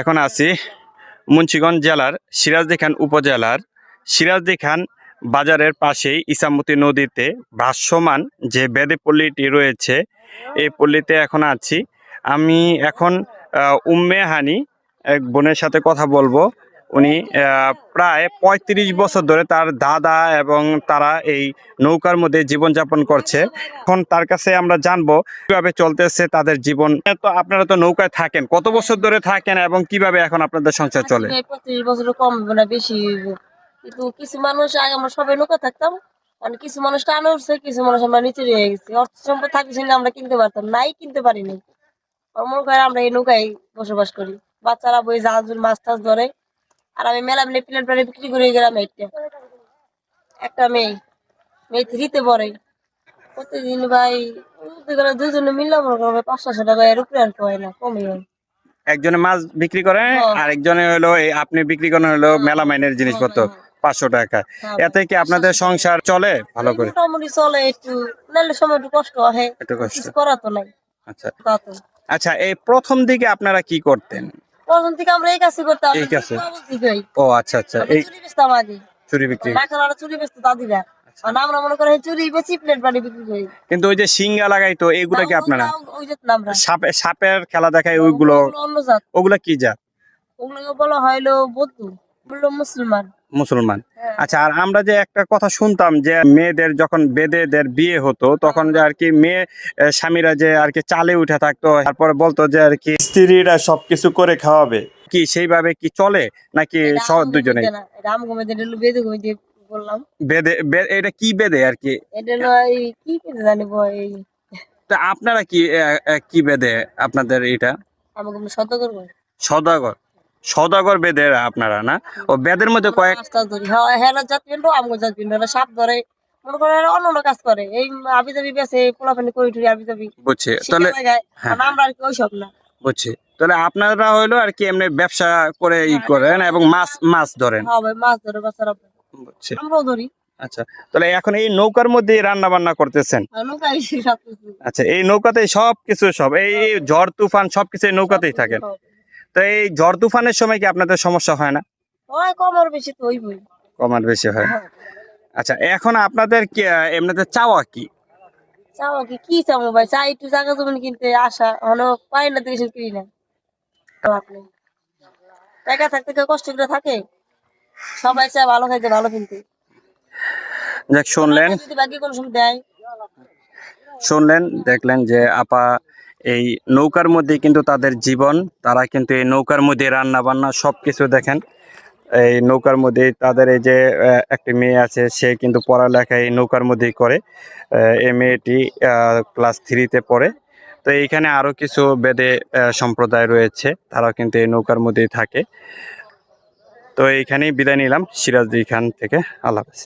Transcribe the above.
এখন আছি মুন্সিগঞ্জ জেলার সিরাজদি খান উপজেলার। সিরাজদি খান বাজারের পাশেই ইসামতি নদীতে ভাসমান যে বেদে পল্লীটি রয়েছে, এই পল্লীতে এখন আছি। আমি এখন উম্মে হানি, এক বোনের সাথে কথা বলব। উনি প্রায় পঁয়ত্রিশ বছর ধরে তার দাদা এবং তারা এই নৌকার মধ্যে জীবনযাপন করছে। এখন তার কাছে আমরা জানব কীভাবে চলতেছে তাদের জীবন। তো আপনারা তো নৌকায় থাকেন কত বছর ধরে থাকেন এবং কীভাবে এখন আপনাদের সংসার চলে? পঁচিশ বছর কম না বেশি। কিন্তু কিছু মানুষ আগে আমরা সবাই নৌকা থাকতাম। মানে কিছু মানুষ টানে উঠছে কিছু মানুষ আমরা নিচে রয়ে গেছি। অর্থ সম্পদ থাকলে না আমরা কিনতে পারতাম নাই কিনতে পারিনি। মনে করেন আমরা এই নৌকায় বসবাস করি। বাচ্চারা বই জাহাজ মাছ টাছ ধরে। আর আমি মেলা মেলে প্লেট প্লেট বিক্রি করে গেলাম এইটা। একটা মেয়ে মেয়ে থ্রিতে পড়ে। প্রতিদিন ভাই দুজনে মনে করো পাঁচশো টাকা এর উপরে আর হয় না হয়। একজনে মাছ বিক্রি করে হ্যাঁ। আর একজনে হলো আপনি বিক্রি করেন হলো মেলা মাইনের জিনিসপত্র পাঁচশো টাকা। হ্যাঁ। এতে কি আপনাদের সংসার চলে ভালো করে? মোটামুটি চলে একটু নাহলে সময় একটু কষ্ট হয়। একটু কষ্ট। করা তো নাই। আচ্ছা। আচ্ছা এই প্রথম দিকে আপনারা কি করতেন? প্রথম থেকে আমরা এই কাজই করতাম। এই? ও আচ্ছা আচ্ছা। এই চুরি বেচতাম আগে। চুরি বিক্রি। মাছালারা চুরি বেচতো দাদিরা আমরা মনে করি চুরি বেচি প্লেট বাড়ি বিক্রি করি। কিন্তু ওই যে সিঙ্গা লাগাইতো এইগুলা কি আপনারা? ওই যে আমরা। সাপে সাপের খেলা দেখায় ওইগুলো। ওগুলো অন্য জাত। ওগুলা কি জাত? ওগুলোকে বলা হইল বলল মুসলমান। মুসলমান। হ্যাঁ। আচ্ছা আর আমরা যে একটা কথা শুনতাম যে মেয়েদের যখন বেদেদের বিয়ে হতো তখন যে আর কি মেয়ে স্বামীরা যে আর কি চালে উঠে থাকতো তারপরে বলতো যে আর কি স্ত্রীরা সবকিছু করে খাওয়াবে। কি সেইভাবে কি চলে নাকি দুজনে বেদে এটা কি বেদে আর কি? এটা হলো এই কি বেদে জানিব এই তা আপনারা কি কি বেদে আপনাদের এটা? সদাগর সদাগর বেদে আপনারা না? ও বেদের মধ্যে কয়েক হ্যাঁ হেরা জাত পিন্ড আমগো জাত পিন্ড সাপ ধরে। মনে অন্য কাজ করে। এই আবি যাবি বেসে পোলাপানি করে টুরি আবি যাবি বুঝছি তাহলে হ্যাঁ। আমরা আর কি ওইসব না। বুঝছি। তাহলে আপনারা হইল আর কি এমনি ব্যবসা করে ই করেন এবং মাছ মাছ ধরেন। হ্যাঁ ভাই মাছ ধরে বাচ্চারা বুঝছি। আমরাও ধরি। আচ্ছা তাহলে এখন এই নৌকার মধ্যে রান্না বান্না করতেছেন আচ্ছা এই নৌকাতেই সব কিছু সব এই ঝড় তুফান সবকিছু নৌকাতেই থাকেন তো এই ঝড় তুফানের সময় কি আপনাদের সমস্যা হয় না? হয় কম বেশি তো হইবই। কমার বেশি হয়। হ্যাঁ। আচ্ছা এখন আপনাদের কি এমনিতে চাওয়া কি? চাও কি? কি ভাই? চাই একটু জায়গা জমিন কিনতে আসা হলো পাই না দেখে কিনি না। আপনি? টাকা থাকতে কেউ কষ্ট করে থাকে? সবাই চায় ভালো খাইতে ভালো কিনতে। যাক শুনলেন। যদি বাকি কোনো সময় দেয়। শুনলেন দেখলেন যে আপা এই নৌকার মধ্যে কিন্তু তাদের জীবন, তারা কিন্তু এই নৌকার মধ্যে রান্না বান্না সব কিছু দেখেন। এই নৌকার মধ্যে তাদের এই যে একটি মেয়ে আছে, সে কিন্তু পড়ালেখা এই নৌকার মধ্যেই করে। এই মেয়েটি ক্লাস থ্রিতে পড়ে। তো এইখানে আরও কিছু বেদে সম্প্রদায় রয়েছে, তারাও কিন্তু এই নৌকার মধ্যেই থাকে। তো এইখানেই বিদায় নিলাম সিরাজদি খান থেকে। আল্লাহ